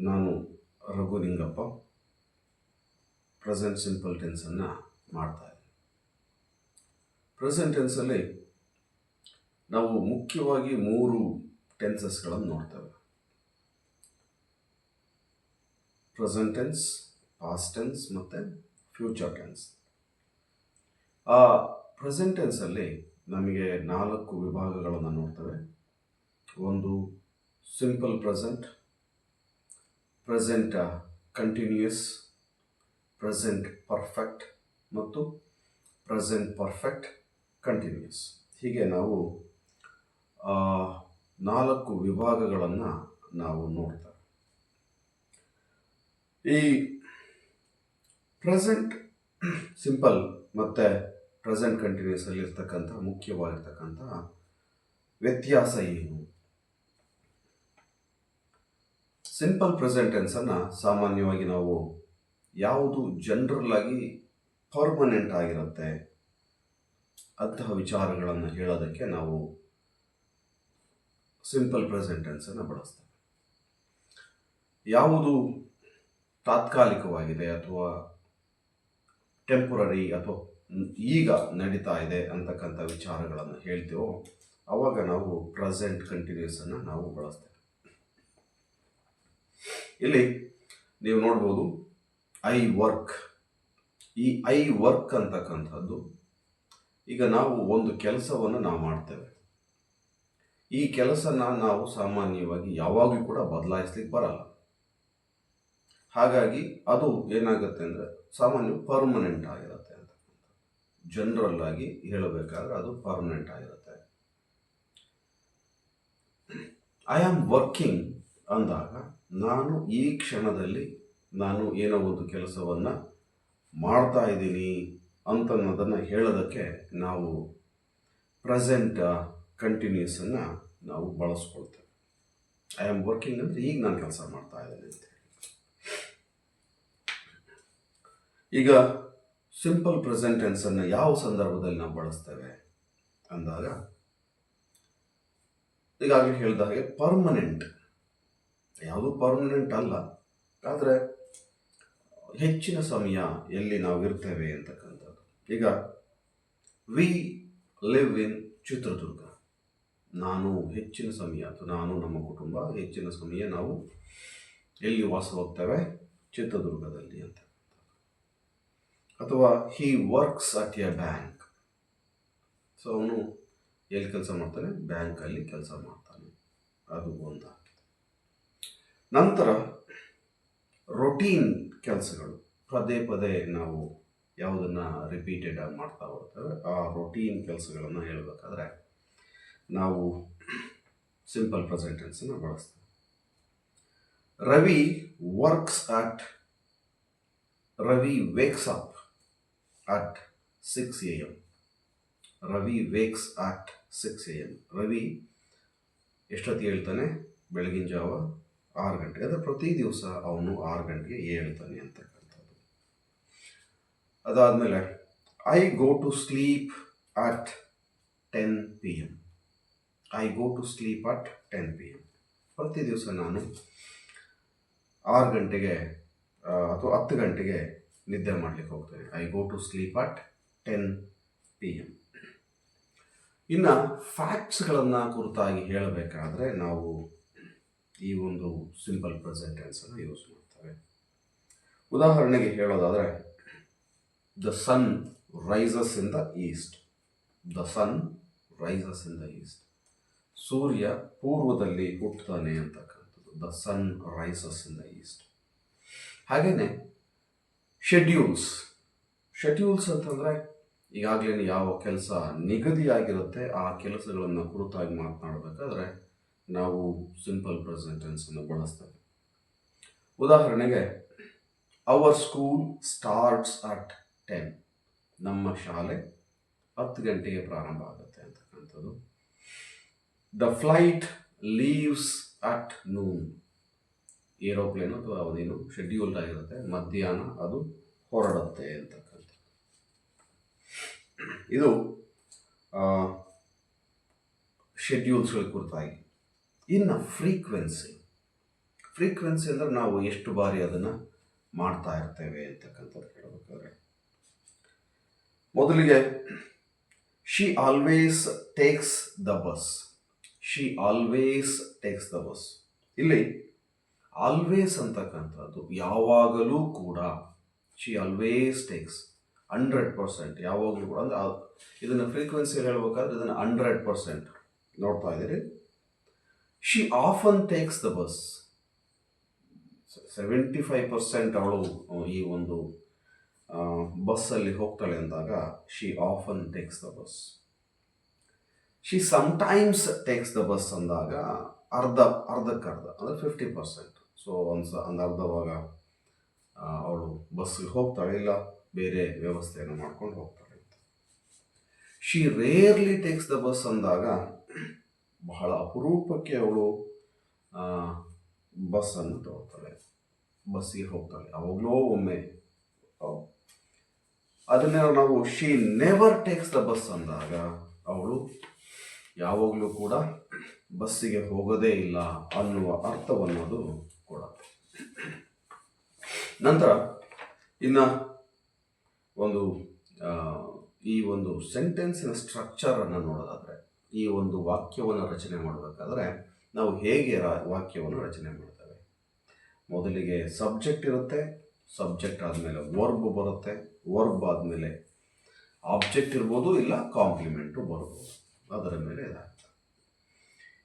ನಾನು Raghulingappa present simple tension ಮಾಡ್ತಾ ಇದ್ದೀನಿ. ಪ್ರೆಸೆಂಟ್ ಟೆನ್ಸಲ್ಲಿ ನಾವು ಮುಖ್ಯವಾಗಿ ಮೂರು ಟೆನ್ಸಸ್ಗಳನ್ನು ನೋಡ್ತೇವೆ. ಪ್ರೆಸೆಂಟ್ ಟೆನ್ಸ್ ಪಾಸ್ಟ್ ಟೆನ್ಸ್ ಮತ್ತು ಫ್ಯೂಚರ್ ಟೆನ್ಸ್ ಆ ಪ್ರೆಸೆಂಟ್ ಟೆನ್ಸಲ್ಲಿ ನಮಗೆ ನಾಲ್ಕು ವಿಭಾಗಗಳನ್ನು ನೋಡ್ತೇವೆ. ಒಂದು simple present present continuous present perfect ಮತ್ತು ಪ್ರೆಸೆಂಟ್ ಪರ್ಫೆಕ್ಟ್ ಕಂಟಿನ್ಯೂಯಸ್ ಹೀಗೆ ನಾವು ನಾಲ್ಕು ವಿಭಾಗಗಳನ್ನು ನಾವು ನೋಡ್ತೇವೆ. ಈ ಪ್ರೆಸೆಂಟ್ ಸಿಂಪಲ್ ಮತ್ತು ಪ್ರೆಸೆಂಟ್ ಕಂಟಿನ್ಯೂಸಲ್ಲಿರ್ತಕ್ಕಂಥ ಮುಖ್ಯವಾಗಿರ್ತಕ್ಕಂಥ ವ್ಯತ್ಯಾಸ ಏನು? ಸಿಂಪಲ್ ಪ್ರೆಸೆಂಟ್ ಟೆನ್ಸನ್ನು ಸಾಮಾನ್ಯವಾಗಿ ನಾವು ಯಾವುದು ಜನರಲ್ ಆಗಿ ಪರ್ಮನೆಂಟ್ ಆಗಿರುತ್ತೆ ಅಂತಹ ವಿಚಾರಗಳನ್ನು ಹೇಳೋದಕ್ಕೆ ನಾವು ಸಿಂಪಲ್ ಪ್ರೆಸೆಂಟ್ ಟೆನ್ಸನ್ನು ಬಳಸ್ತೇವೆ. ಯಾವುದು ತಾತ್ಕಾಲಿಕವಾಗಿದೆ ಅಥವಾ ಟೆಂಪರರಿ ಅಥವಾ ಈಗ ನಡೀತಾ ಇದೆ ಅಂತಕ್ಕಂಥ ವಿಚಾರಗಳನ್ನು ಹೇಳ್ತೀವೋ ಆವಾಗ ನಾವು ಪ್ರೆಸೆಂಟ್ ಕಂಟಿನ್ಯೂಸನ್ನು ನಾವು ಬಳಸ್ತೇವೆ. ಇಲ್ಲಿ ನೀವು ನೋಡ್ಬೋದು ಐ ವರ್ಕ್ ಈ ಐ ವರ್ಕ್ ಅಂತಕ್ಕಂಥದ್ದು, ಈಗ ನಾವು ಒಂದು ಕೆಲಸವನ್ನು ನಾವು ಮಾಡ್ತೇವೆ. ಈ ಕೆಲಸನ ನಾವು ಸಾಮಾನ್ಯವಾಗಿ ಯಾವಾಗಲೂ ಕೂಡ ಬದಲಾಯಿಸ್ಲಿಕ್ಕೆ ಬರಲ್ಲ. ಹಾಗಾಗಿ ಅದು ಏನಾಗುತ್ತೆ ಅಂದರೆ, ಸಾಮಾನ್ಯ ಪರ್ಮನೆಂಟ್ ಆಗಿರುತ್ತೆ ಅಂತ. ಜನರಲ್ ಆಗಿ ಹೇಳಬೇಕಾದ್ರೆ ಅದು ಪರ್ಮನೆಂಟ್ ಆಗಿರುತ್ತೆ. ಐ ಆಮ್ ವರ್ಕಿಂಗ್ ಅಂದಾಗ ನಾನು ಈ ಕ್ಷಣದಲ್ಲಿ ನಾನು ಏನೋ ಒಂದು ಕೆಲಸವನ್ನು ಮಾಡ್ತಾ ಇದ್ದೀನಿ ಅಂತನ್ನೋದನ್ನು ಹೇಳೋದಕ್ಕೆ ನಾವು ಪ್ರೆಸೆಂಟ್ ಕಂಟಿನ್ಯೂಸನ್ನು ನಾವು ಬಳಸ್ಕೊಳ್ತೇವೆ. ಐ ಆಮ್ ವರ್ಕಿಂಗ್ ಅಂದರೆ ಈಗ ನಾನು ಕೆಲಸ ಮಾಡ್ತಾ ಇದ್ದೀನಿ ಅಂತ ಈಗ ಸಿಂಪಲ್ ಪ್ರೆಸೆಂಟ್ ಟೆನ್ಸನ್ನು ಯಾವ ಸಂದರ್ಭದಲ್ಲಿ ನಾವು ಬಳಸ್ತೇವೆ ಅಂದಾಗ, ಈಗಾಗಲೇ ಹೇಳಿದ ಹಾಗೆ ಪರ್ಮನೆಂಟ್ ಯಾವುದು ಪರ್ಮನೆಂಟ್ ಅಲ್ಲ. ಆದರೆ ಹೆಚ್ಚಿನ ಸಮಯ ಎಲ್ಲಿ ನಾವು ಇರ್ತೇವೆ ಅಂತಕ್ಕಂಥದ್ದು. ಈಗ ವಿ ಲಿವ್ ಇನ್ ಚಿತ್ರದುರ್ಗ. ನಾನು ಹೆಚ್ಚಿನ ಸಮಯ ಅಥವಾ ನಾನು ನಮ್ಮ ಕುಟುಂಬ ಹೆಚ್ಚಿನ ಸಮಯ ನಾವು ಎಲ್ಲಿ ವಾಸ ಹೋಗ್ತೇವೆ? ಚಿತ್ರದುರ್ಗದಲ್ಲಿ ಅಂತ. ಅಥವಾ he works at a bank so ಅವನು ಎಲ್ಲಿ ಕೆಲಸ ಮಾಡ್ತಾನೆ? ಬ್ಯಾಂಕಲ್ಲಿ ಕೆಲಸ ಮಾಡ್ತಾನೆ. ಅದು ಒಂದಾಗಿದೆ ನಂತರ ರೊಟೀನ್ ಕೆಲಸಗಳು. ಪದೇ ಪದೇ ನಾವು ಯಾವುದನ್ನು ರಿಪೀಟೆಡ್ ಆಗಿ ಮಾಡ್ತಾ ಹೋಗ್ತೇವೆ. ಆ ರೊಟೀನ್ ಕೆಲಸಗಳನ್ನು ಹೇಳಬೇಕಾದ್ರೆ ನಾವು ಸಿಂಪಲ್ ಪ್ರೆಸೆಂಟೆನ್ಸನ್ನು ಬಳಸ್ತೇವೆ. Ravi works at Ravi wakes up at six A M Ravi wakes at six A M Ravi ಎಷ್ಟೊತ್ತಿಗೆ ಹೇಳ್ತಾನೆ? ಬೆಳಗಿನ ಜಾವ ಆರು ಗಂಟೆಗೆ, ಅಂದರೆ ಪ್ರತಿ ದಿವಸ ಅವನು ಆರು ಗಂಟೆಗೆ ಏಳ್ತಾನೆ ಅಂತಕ್ಕಂಥದ್ದು ಅದಾದಮೇಲೆ I go to sleep at ten P M I go to sleep at ten P M ಪ್ರತಿ ದಿವಸ ನಾನು ಆರು ಗಂಟೆಗೆ ಅಥವಾ ಹತ್ತು ಗಂಟೆಗೆ ನಿದ್ದೆ ಮಾಡಲಿಕ್ಕೆ ಹೋಗ್ತೇನೆ. I go to sleep at ten P M ಇನ್ನು ಫ್ಯಾಕ್ಟ್ಸ್ಗಳನ್ನು ಕುರಿತಾಗಿ ಹೇಳಬೇಕಾದ್ರೆ ನಾವು ಈ ಒಂದು ಸಿಂಪಲ್ ಪ್ರೆಸೆಂಟ್ ಟೆನ್ಸನ್ನು ಯೂಸ್ ಮಾಡ್ತಾರೆ. ಉದಾಹರಣೆಗೆ ಹೇಳೋದಾದರೆ the sun rises in the east the sun rises in the east ಸೂರ್ಯ ಪೂರ್ವದಲ್ಲಿ ಹುಟ್ಟುತ್ತಾನೆ ಅಂತಕ್ಕಂಥದ್ದು. The sun rises in the east ಹಾಗೆಯೇ ಶೆಡ್ಯೂಲ್ಸ್ ಶೆಡ್ಯೂಲ್ಸ್ ಅಂತಂದರೆ ಈಗಾಗಲೇ ಯಾವ ಕೆಲಸ ನಿಗದಿಯಾಗಿರುತ್ತೆ, ಆ ಕೆಲಸಗಳನ್ನು ಕುರಿತಾಗಿ ಮಾತನಾಡಬೇಕಾದ್ರೆ ನಾವು ಸಿಂಪಲ್ ಪ್ರೆಸೆಂಟೆನ್ಸನ್ನು ಬಳಸ್ತೇವೆ. ಉದಾಹರಣೆಗೆ our school starts at ten ನಮ್ಮ ಶಾಲೆ ಹತ್ತು ಗಂಟೆಗೆ ಪ್ರಾರಂಭ ಆಗುತ್ತೆ ಅಂತಕ್ಕಂಥದ್ದು. The flight leaves at noon aeroplane ಅಥವಾ ಅದೇನು ಶೆಡ್ಯೂಲ್ಡ್ ಆಗಿರುತ್ತೆ. ಮಧ್ಯಾಹ್ನ ಅದು ಹೊರಡುತ್ತೆ ಅಂತಕ್ಕಂಥ ಇದು ಶೆಡ್ಯೂಲ್ಸ್ಗಳ ಕುರಿತಾಗಿ. ಇನ್ನು ಫ್ರೀಕ್ವೆನ್ಸಿ. ಫ್ರೀಕ್ವೆನ್ಸಿ ಅಂದರೆ ನಾವು ಎಷ್ಟು ಬಾರಿ ಅದನ್ನು ಮಾಡ್ತಾ ಇರ್ತೇವೆ ಅಂತಕ್ಕಂಥದ್ದು ಹೇಳಬೇಕಾದ್ರೆ. ಮೊದಲಿಗೆ she always takes the bus she always takes the bus ಇಲ್ಲಿ ಆಲ್ವೇಸ್ ಅಂತಕ್ಕಂಥದ್ದು ಯಾವಾಗಲೂ ಕೂಡ she always takes hundred percent ಯಾವಾಗಲೂ ಕೂಡ ಅಂದರೆ ಇದನ್ನು ಫ್ರೀಕ್ವೆನ್ಸಿಯಲ್ಲಿ ಹೇಳ್ಬೇಕಾದ್ರೆ ಇದನ್ನು ಹಂಡ್ರೆಡ್ ಪರ್ಸೆಂಟ್ ನೋಡ್ತಾ ಇದ್ದೀರಿ? She often takes the bus seventy five percent ಅವಳು ಈ ಒಂದು ಬಸ್ಸಲ್ಲಿ ಹೋಗ್ತಾಳೆ ಅಂದಾಗ she often takes the bus she sometimes takes the bus ಅಂದಾಗ ಅರ್ಧ, ಅರ್ಧಕ್ಕರ್ಧ, ಅಂದರೆ ಫಿಫ್ಟಿ ಪರ್ಸೆಂಟ್ ಸೊ ಒಂದು ಸ ಒಂದು ಅರ್ಧ ಭಾಗ ಅವಳು ಬಸ್ಸಿಗೆ ಹೋಗ್ತಾಳೆ, ಇಲ್ಲ ಬೇರೆ ವ್ಯವಸ್ಥೆಯನ್ನು ಮಾಡ್ಕೊಂಡು ಹೋಗ್ತಾಳೆ she rarely takes the bus ಅಂದಾಗ ಬಹಳ ಅಪರೂಪಕ್ಕೆ ಅವಳು ಬಸ್ಸನ್ನು ತಗೊಳ್ತಾಳೆ. ಬಸ್ಸಿಗೆ ಹೋಗ್ತಾಳೆ. ಅವಾಗಲೋ ಒಮ್ಮೆ ಅದನ್ನೇ ನಾವು she never takes the bus ಅಂದಾಗ, ಅವಳು ಯಾವಾಗಲೂ ಕೂಡ ಬಸ್ಸಿಗೆ ಹೋಗೋದೇ ಇಲ್ಲ ಅನ್ನುವ ಅರ್ಥವನ್ನೋದು ಕೊಡುತ್ತೆ. ನಂತರ, ಇನ್ನು ಒಂದು ಈ ಒಂದು ಸೆಂಟೆನ್ಸಿನ ಸ್ಟ್ರಕ್ಚರನ್ನು ನೋಡೋದಾದರೆ ಈ ಒಂದು ವಾಕ್ಯವನ್ನು ರಚನೆ ಮಾಡಬೇಕಾದ್ರೆ ನಾವು ಹೇಗೆ ವಾಕ್ಯವನ್ನು ರಚನೆ ಮಾಡ್ತೇವೆ? ಮೊದಲಿಗೆ ಸಬ್ಜೆಕ್ಟ್ ಇರುತ್ತೆ, ಸಬ್ಜೆಕ್ಟ್ ಆದಮೇಲೆ ವರ್ಬ್ ಬರುತ್ತೆ, ವರ್ಬ್ ಆದಮೇಲೆ ಆಬ್ಜೆಕ್ಟ್ ಇರ್ಬೋದು ಇಲ್ಲ ಕಾಂಪ್ಲಿಮೆಂಟು ಬರ್ಬೋದು. ಅದರ ಮೇಲೆ ಇದಾಗ್ತದೆ.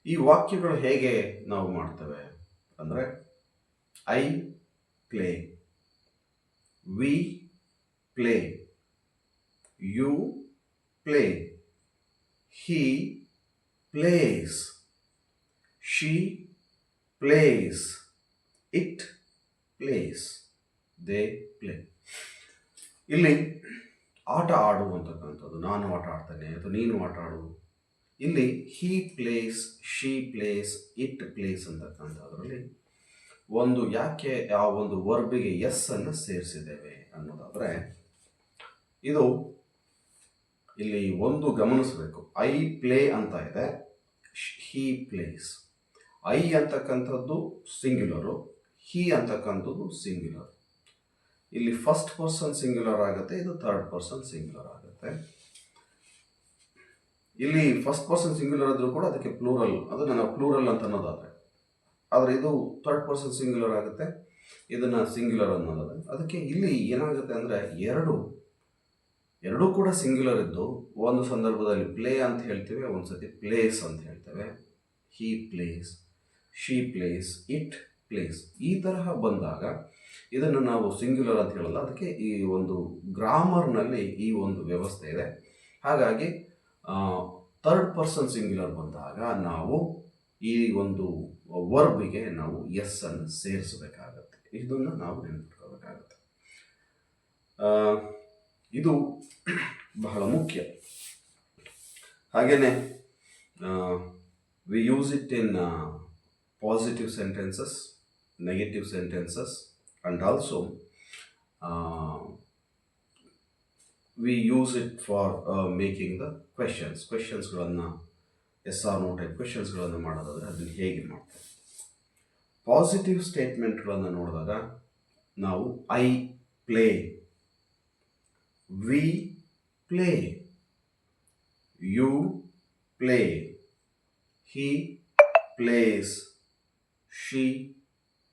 ಈ ವಾಕ್ಯಗಳು ಹೇಗೆ ನಾವು ಮಾಡ್ತೇವೆ ಅಂದರೆ I play, we play, you play. He plays. She plays. It plays. They play. ಇಲ್ಲಿ ಆಟ ಆಡು ಅಂತಕ್ಕಂಥದ್ದು ನಾನು ಆಟ ಆಡ್ತೇನೆ, ಅಥವಾ ನೀನು ಆಟ ಆಡು. ಇಲ್ಲಿ he plays she plays it plays ಅಂತಕ್ಕಂಥದ್ರಲ್ಲಿ ಒಂದು ಯಾಕೆ ಆ ಒಂದು ವರ್ಬಿಗೆ ಎಸ್ ಅನ್ನು ಸೇರಿಸಿದ್ದೇವೆ ಅನ್ನೋದಾದರೆ, ಇದು ಇಲ್ಲಿ ಒಂದು ಗಮನಿಸಬೇಕು. ಐ ಪ್ಲೇ ಅಂತ ಇದೆ. ಹೀ ಪ್ಲೇಸ್. ಐ ಅಂತಕ್ಕಂಥದ್ದು ಸಿಂಗ್ಯುಲರು. ಹೀ ಅಂತಕ್ಕಂಥದ್ದು ಸಿಂಗ್ಯುಲರ್. ಇಲ್ಲಿ ಫಸ್ಟ್ ಪರ್ಸನ್ ಸಿಂಗ್ಯುಲರ್ ಆಗುತ್ತೆ, ಇದು ಥರ್ಡ್ ಪರ್ಸನ್ ಸಿಂಗ್ಯುಲರ್ ಆಗುತ್ತೆ. ಇಲ್ಲಿ ಫಸ್ಟ್ ಪರ್ಸನ್ ಸಿಂಗ್ಯುಲರ್ ಆದರೂ ಕೂಡ ಅದಕ್ಕೆ ಪ್ಲೂರಲ್, ಅದನ್ನು ನಾವು ಪ್ಲೂರಲ್ ಅಂತ ಅನ್ನೋದಾದರೆ. ಆದರೆ ಇದು ಥರ್ಡ್ ಪರ್ಸನ್ ಸಿಂಗ್ಯುಲರ್ ಆಗುತ್ತೆ, ಇದನ್ನು ಸಿಂಗ್ಯುಲರ್ ಅನ್ನೋದಾದ್ರೆ. ಅದಕ್ಕೆ ಇಲ್ಲಿ ಏನಾಗುತ್ತೆ ಅಂದರೆ ಎರಡು ಎರಡೂ ಕೂಡ ಸಿಂಗ್ಯುಲರ್ ಇದ್ದು ಒಂದು ಸಂದರ್ಭದಲ್ಲಿ ಪ್ಲೇ ಅಂತ ಹೇಳ್ತೇವೆ ಒಂದು ಸತಿ ಪ್ಲೇಸ್ ಅಂತ ಹೇಳ್ತೇವೆ. He plays she plays it plays ಈ ತರಹ ಬಂದಾಗ ಇದನ್ನು ನಾವು ಸಿಂಗ್ಯುಲರ್ ಅಂತ ಹೇಳಲ್ಲ. ಅದಕ್ಕೆ ಈ ಒಂದು ಗ್ರಾಮರ್ನಲ್ಲಿ ಈ ಒಂದು ವ್ಯವಸ್ಥೆ ಇದೆ. ಹಾಗಾಗಿ ಥರ್ಡ್ ಪರ್ಸನ್ ಸಿಂಗ್ಯುಲರ್ ಬಂದಾಗ ನಾವು ಈ ಒಂದು ವರ್ಬಿಗೆ ನಾವು ಎಸ್ ಅನ್ನು ಸೇರಿಸಬೇಕಾಗತ್ತೆ. ಇದನ್ನು ನಾವು ನೆನಪಿಟ್ಕೋಬೇಕಾಗತ್ತೆ ಇದು ಬಹಳ ಮುಖ್ಯ. ಹಾಗೆಯೇ we use it in positive sentences negative sentences and also we use it for making the questions ಕ್ವೆಶನ್ಸ್ಗಳನ್ನು yes or no type ಕ್ವೆಶನ್ಸ್ಗಳನ್ನು ಮಾಡೋದಾದರೆ ಅದನ್ನು ಹೇಗೆ ಮಾಡ್ತೇವೆ ಪಾಸಿಟಿವ್ ಸ್ಟೇಟ್ಮೆಂಟ್ಗಳನ್ನು ನೋಡಿದಾಗ ನಾವು I play we play you play he plays she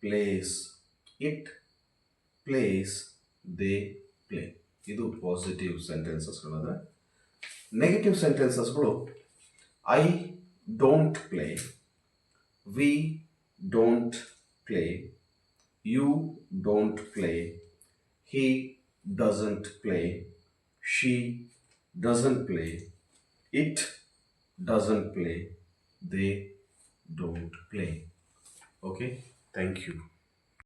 plays it plays they play ಇದು positive ಸೆಂಟೆನ್ಸಸ್ಗಳಾದರೆ negative ಸೆಂಟೆನ್ಸಸ್ಗಳು I don't play we don't play you don't play he doesn't play, she doesn't play, it doesn't play, they don't play. Okay, thank you.